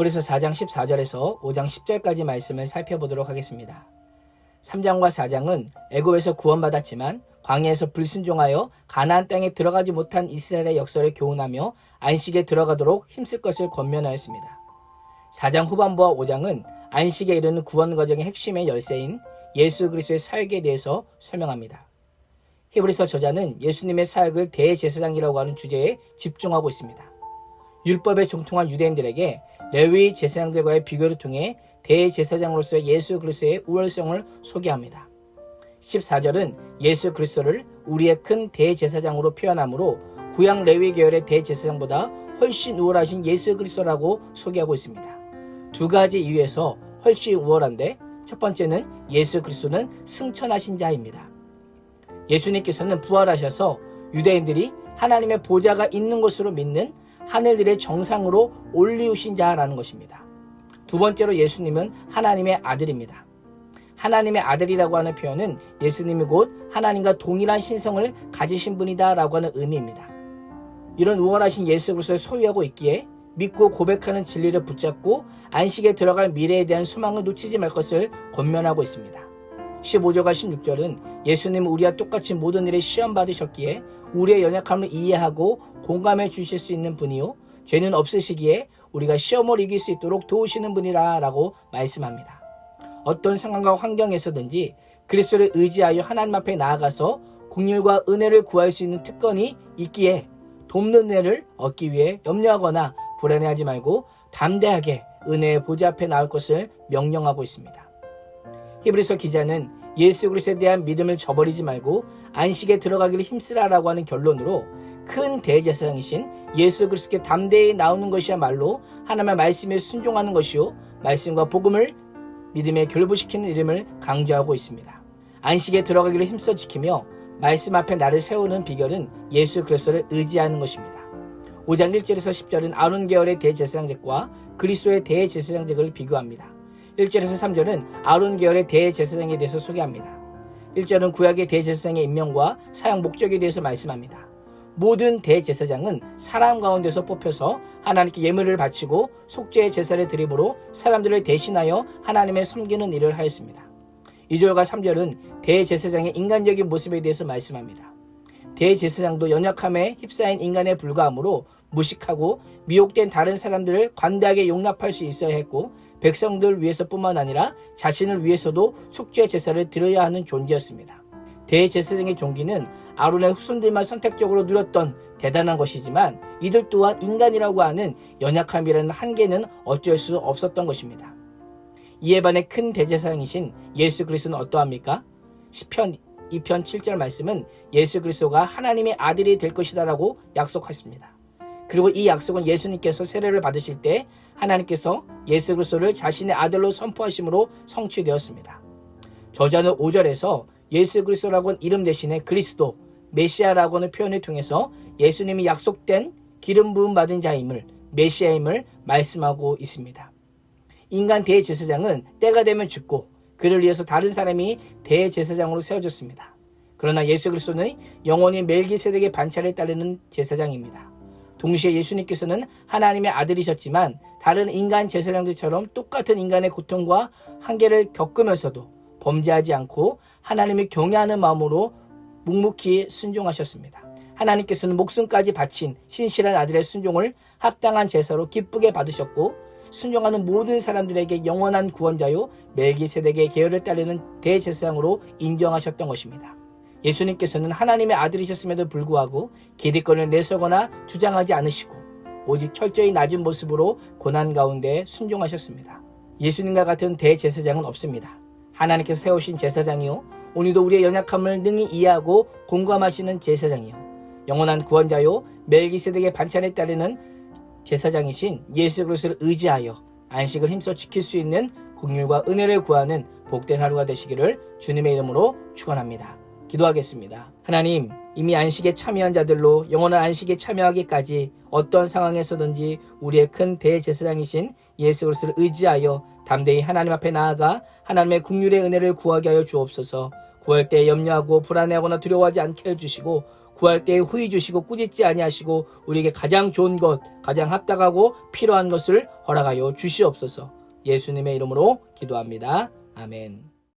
히브리서 4장 14절에서 5장 10절까지 말씀을 살펴보도록 하겠습니다. 3장과 4장은 애굽에서 구원받았지만 광야에서 불순종하여 가나안 땅에 들어가지 못한 이스라엘의 역사를 교훈하며 안식에 들어가도록 힘쓸 것을 권면하였습니다. 4장 후반부와 5장은 안식에 이르는 구원 과정의 핵심의 열쇠인 예수 그리스도의 사역에 대해서 설명합니다. 히브리서 저자는 예수님의 사역을 대제사장이라고 하는 주제에 집중하고 있습니다. 율법에 종통한 유대인들에게 레위 제사장들과의 비교를 통해 대제사장으로서의 예수 그리스도의 우월성을 소개합니다. 14절은 예수 그리스도를 우리의 큰 대제사장으로 표현하므로 구약 레위 계열의 대제사장보다 훨씬 우월하신 예수 그리스도라고 소개하고 있습니다. 두 가지 이유에서 훨씬 우월한데 첫 번째는 예수 그리스도는 승천하신 자입니다. 예수님께서는 부활하셔서 유대인들이 하나님의 보좌가 있는 곳으로 믿는 하늘들의 정상으로 올리우신 자라는 것입니다. 두 번째로 예수님은 하나님의 아들입니다. 하나님의 아들이라고 하는 표현은 예수님이 곧 하나님과 동일한 신성을 가지신 분이다라고 하는 의미입니다. 이런 우월하신 예수 그리스도를 소유하고 있기에 믿고 고백하는 진리를 붙잡고 안식에 들어갈 미래에 대한 소망을 놓치지 말 것을 권면하고 있습니다. 15절과 16절은 예수님은 우리와 똑같이 모든 일에 시험 받으셨기에 우리의 연약함을 이해하고 공감해 주실 수 있는 분이요 죄는 없으시기에 우리가 시험을 이길 수 있도록 도우시는 분이라라고 말씀합니다. 어떤 상황과 환경에서든지 그리스도를 의지하여 하나님 앞에 나아가서 국률과 은혜를 구할 수 있는 특권이 있기에 돕는 은혜를 얻기 위해 염려하거나 불안해하지 말고 담대하게 은혜의 보좌 앞에 나올 것을 명령하고 있습니다. 히브리서 기자는 예수 그리스도에 대한 믿음을 저버리지 말고 안식에 들어가기를 힘쓰라라고 하는 결론으로 큰 대제사장이신 예수 그리스도께 담대히 나오는 것이야말로 하나님의 말씀에 순종하는 것이요 말씀과 복음을 믿음에 결부시키는 이름을 강조하고 있습니다. 안식에 들어가기를 힘써 지키며 말씀 앞에 나를 세우는 비결은 예수 그리스도를 의지하는 것입니다. 5장 1절에서 10절은 아론 계열의 대제사장직과 그리스도의 대제사장직을 비교합니다. 1절에서 3절은 아론 계열의 대제사장에 대해서 소개합니다. 1절은 구약의 대제사장의 임명과 사용 목적에 대해서 말씀합니다. 모든 대제사장은 사람 가운데서 뽑혀서 하나님께 예물을 바치고 속죄의 제사를 드림으로 사람들을 대신하여 하나님의 섬기는 일을 하였습니다. 2절과 3절은 대제사장의 인간적인 모습에 대해서 말씀합니다. 대제사장도 연약함에 휩싸인 인간에 불과하므로 무식하고 미혹된 다른 사람들을 관대하게 용납할 수 있어야 했고 백성들 위해서뿐만 아니라 자신을 위해서도 속죄 제사를 드려야 하는 존재였습니다. 대제사장의 종기는 아론의 후손들만 선택적으로 누렸던 대단한 것이지만 이들 또한 인간이라고 하는 연약함이라는 한계는 어쩔 수 없었던 것입니다. 이에 반해 큰 대제사장이신 예수 그리스도는 어떠합니까? 시편 2편 7절 말씀은 예수 그리스도가 하나님의 아들이 될 것이다라고 약속했습니다. 그리고 이 약속은 예수님께서 세례를 받으실 때 하나님께서 예수 그리스도를 자신의 아들로 선포하심으로 성취되었습니다. 저자는 5절에서 예수 그리스도라고 하는 이름 대신에 그리스도, 메시아라고 하는 표현을 통해서 예수님이 약속된 기름 부음 받은 자임을 메시아임을 말씀하고 있습니다. 인간 대제사장은 때가 되면 죽고 그를 위해서 다른 사람이 대제사장으로 세워졌습니다. 그러나 예수 그리스도는 영원히 멜기세덱의 반차를 따르는 제사장입니다. 동시에 예수님께서는 하나님의 아들이셨지만 다른 인간 제사장들처럼 똑같은 인간의 고통과 한계를 겪으면서도 범죄하지 않고 하나님을 경외하는 마음으로 묵묵히 순종하셨습니다. 하나님께서는 목숨까지 바친 신실한 아들의 순종을 합당한 제사로 기쁘게 받으셨고 순종하는 모든 사람들에게 영원한 구원자요 멜기세덱의 계열을 따르는 대제사장으로 인정하셨던 것입니다. 예수님께서는 하나님의 아들이셨음에도 불구하고 기득권을 내세거나 주장하지 않으시고 오직 철저히 낮은 모습으로 고난 가운데 순종하셨습니다. 예수님과 같은 대제사장은 없습니다. 하나님께서 세우신 제사장이요 오늘도 우리의 연약함을 능히 이해하고 공감하시는 제사장이요 영원한 구원자요 멜기세덱의 반찬에 따르는 제사장이신 예수 그리스도를 의지하여 안식을 힘써 지킬 수 있는 국률과 은혜를 구하는 복된 하루가 되시기를 주님의 이름으로 축원합니다. 기도하겠습니다. 하나님, 이미 안식에 참여한 자들로 영원한 안식에 참여하기까지 어떤 상황에서든지 우리의 큰 대제사장이신 예수 그리스도를 의지하여 담대히 하나님 앞에 나아가 하나님의 국률의 은혜를 구하게 하여 주옵소서. 구할 때 염려하고 불안해하거나 두려워하지 않게 해주시고 구할 때에 후히 주시고 꾸짖지 아니하시고 우리에게 가장 좋은 것, 가장 합당하고 필요한 것을 허락하여 주시옵소서. 예수님의 이름으로 기도합니다. 아멘.